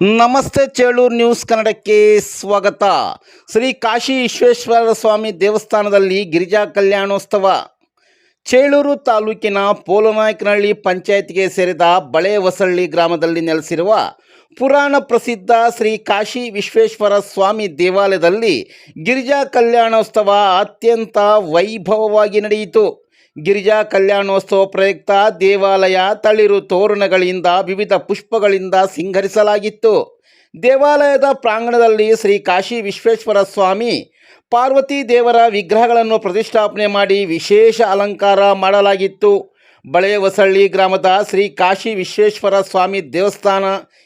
ನಮಸ್ತೆ ಚೇಳೂರು ನ್ಯೂಸ್ ಕನ್ನಡಕ್ಕೆ ಸ್ವಾಗತ. ಶ್ರೀ ಕಾಶಿ ವಿಶ್ವೇಶ್ವರ ಸ್ವಾಮಿ ದೇವಸ್ಥಾನದಲ್ಲಿ ಗಿರಿಜಾ ಕಲ್ಯಾಣೋತ್ಸವ. ಚೇಳೂರು ತಾಲೂಕಿನ ಪೋಲನಾಯಕನಹಳ್ಳಿ ಪಂಚಾಯತ್ಗೆ ಸೇರಿದ ಬಳೆ ಹೊಸಳ್ಳಿ ಗ್ರಾಮದಲ್ಲಿ ನೆಲೆಸಿರುವ ಪುರಾಣ ಪ್ರಸಿದ್ಧ ಶ್ರೀ ಕಾಶಿ ವಿಶ್ವೇಶ್ವರ ಸ್ವಾಮಿ ದೇವಾಲಯದಲ್ಲಿ ಗಿರಿಜಾ ಕಲ್ಯಾಣೋತ್ಸವ ಅತ್ಯಂತ ವೈಭವವಾಗಿ ನಡೆಯಿತು. ಗಿರಿಜಾ ಕಲ್ಯಾಣೋತ್ಸವ ಪ್ರಯುಕ್ತ ದೇವಾಲಯ ತಳಿರು ತೋರಣಗಳಿಂದ ವಿವಿಧ ಪುಷ್ಪಗಳಿಂದ ಸಿಂಗರಿಸಲಾಗಿತ್ತು. ದೇವಾಲಯದ ಪ್ರಾಂಗಣದಲ್ಲಿ ಶ್ರೀ ಕಾಶಿ ವಿಶ್ವೇಶ್ವರ ಸ್ವಾಮಿ, ಪಾರ್ವತಿ ದೇವರ ವಿಗ್ರಹಗಳನ್ನು ಪ್ರತಿಷ್ಠಾಪನೆ ಮಾಡಿ ವಿಶೇಷ ಅಲಂಕಾರ ಮಾಡಲಾಗಿತ್ತು. ಬಳೆ ಹೊಸಳ್ಳಿ ಗ್ರಾಮದ ಶ್ರೀ ಕಾಶಿ ವಿಶ್ವೇಶ್ವರ ಸ್ವಾಮಿ ದೇವಸ್ಥಾನ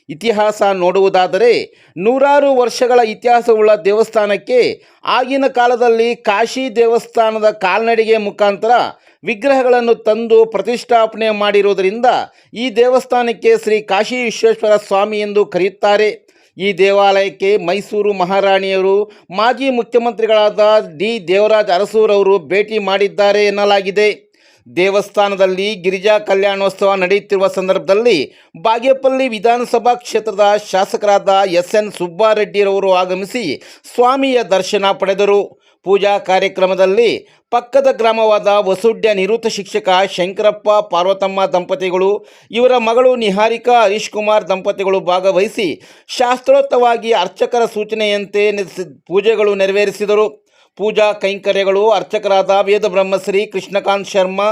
ಇತಿಹಾಸ ನೋಡುವುದಾದರೆ ನೂರಾರು ವರ್ಷಗಳ ಇತಿಹಾಸವುಳ್ಳ ದೇವಸ್ಥಾನಕ್ಕೆ ಆಗಿನ ಕಾಲದಲ್ಲಿ ಕಾಶಿ ದೇವಸ್ಥಾನದ ಕಾಲ್ನಡಿಗೆ ಮುಖಾಂತರ ವಿಗ್ರಹಗಳನ್ನು ತಂದು ಪ್ರತಿಷ್ಠಾಪನೆ ಮಾಡಿರುವುದರಿಂದ ಈ ದೇವಸ್ಥಾನಕ್ಕೆ ಶ್ರೀ ಕಾಶಿ ವಿಶ್ವೇಶ್ವರ ಸ್ವಾಮಿ ಎಂದು ಕರೆಯುತ್ತಾರೆ. ಈ ದೇವಾಲಯಕ್ಕೆ ಮೈಸೂರು ಮಹಾರಾಣಿಯರು, ಮಾಜಿ ಮುಖ್ಯಮಂತ್ರಿಗಳಾದ ಡಿ. ದೇವರಾಜ್ ಅರಸೂರವರು ಭೇಟಿ ಮಾಡಿದ್ದಾರೆ ಎನ್ನಲಾಗಿದೆ. ದೇವಸ್ಥಾನದಲ್ಲಿ ಗಿರಿಜಾ ಕಲ್ಯಾಣೋತ್ಸವ ನಡೆಯುತ್ತಿರುವ ಸಂದರ್ಭದಲ್ಲಿ ಬಾಗೇಪಲ್ಲಿ ವಿಧಾನಸಭಾ ಕ್ಷೇತ್ರದ ಶಾಸಕರಾದ ಎಸ್ ಎನ್ ಸುಬ್ಬಾರೆಡ್ಡಿರವರು ಆಗಮಿಸಿ ಸ್ವಾಮಿಯ ದರ್ಶನ ಪಡೆದರು. ಪೂಜಾ ಕಾರ್ಯಕ್ರಮದಲ್ಲಿ ಪಕ್ಕದ ಗ್ರಾಮವಾದ ವಸುಡ್ಯ ನಿವೃತ್ತ ಶಿಕ್ಷಕ ಶಂಕರಪ್ಪ, ಪಾರ್ವತಮ್ಮ ದಂಪತಿಗಳು, ಇವರ ಮಗಳು ನಿಹಾರಿಕಾ ಹರೀಶ್ ಕುಮಾರ್ ದಂಪತಿಗಳು ಭಾಗವಹಿಸಿ ಶಾಸ್ತ್ರೋಕ್ತವಾಗಿ ಅರ್ಚಕರ ಸೂಚನೆಯಂತೆ ಪೂಜೆಗಳು ನೆರವೇರಿಸಿದರು. ಪೂಜಾ ಕೈಂಕರ್ಯಗಳು ಅರ್ಚಕರಾದ ವೇದ ಬ್ರಹ್ಮಶ್ರೀ ಕೃಷ್ಣಕಾಂತ್ ಶರ್ಮಾ,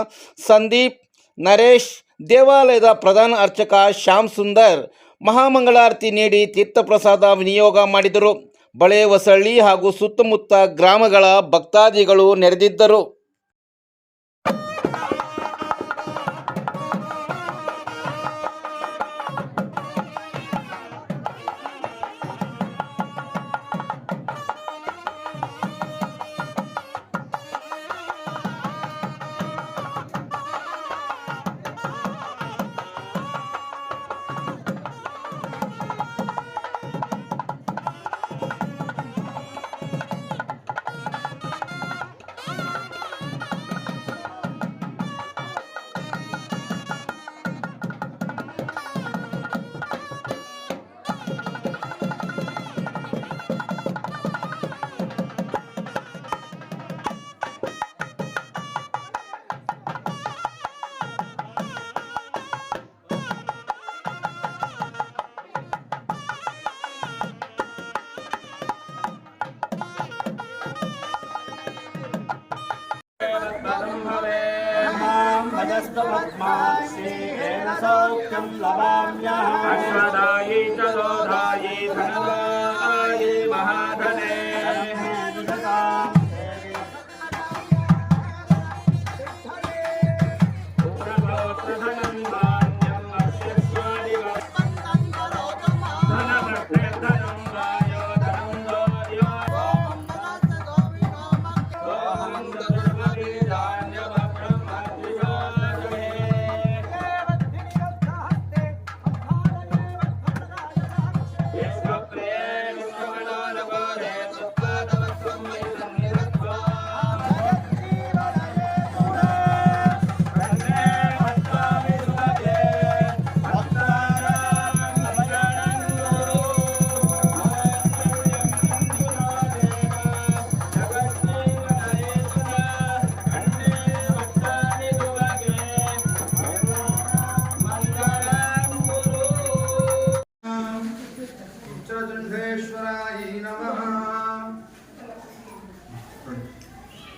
ಸಂದೀಪ್, ನರೇಶ್, ದೇವಾಲಯದ ಪ್ರಧಾನ ಅರ್ಚಕ ಶ್ಯಾಮ್ ಸುಂದರ್ ಮಹಾಮಂಗಳಾರತಿ ನೀಡಿ ತೀರ್ಥಪ್ರಸಾದ ವಿನಿಯೋಗ ಮಾಡಿದರು. ಬಳೆ ಹೊಸಳ್ಳಿ ಹಾಗೂ ಸುತ್ತಮುತ್ತ ಗ್ರಾಮಗಳ ಭಕ್ತಾದಿಗಳು ನೆರೆದಿದ್ದರು. अश्वदायी च दोधायी धनवायी महाधने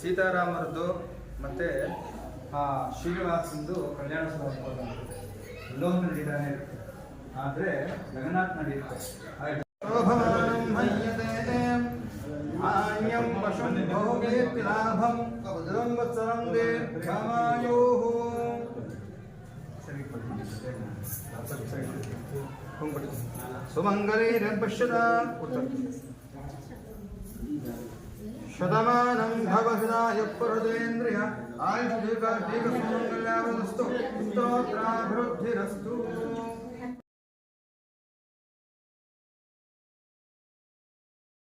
ಸೀತಾರಾಮರದ್ದು ಮತ್ತೆ ಆ ಶ್ರೀನಿವಾಸಂದು ಕಲ್ಯಾಣೋತ್ಸವ ಅನ್ಬೋದು. ಎಲ್ಲೋ ಒಂದು ನಡೀತಾನೆ ಇರುತ್ತೆ ಆದ್ರೆ ಜಗನ್ನಾಥ್ ನಡೆಯುತ್ತೆ ಆಯ್ತು ಆನ್ಯಂ ಪಶುಂ ಭೋಗೇಪಿ ಲಾಭಂ ಸಂವತ್ಸರಂ ದೀರ್ಘಮಾಯುಃ ಸರಿ ಕೊಡಿ. ಸರಿ, ಸರಿ. ಹೋಗ್ಬಿಡಿ ಸುಮಂಗಲಿ ಪಶ್ಯದ ಉತ್ತರ శతమానం భవసుదాయ పురుదేంద్రియ ఆయుష్ దీర్ఘ దీర్ఘ సుమంగళావస్తు స్తోత్రాభివృద్ధిరస్తు.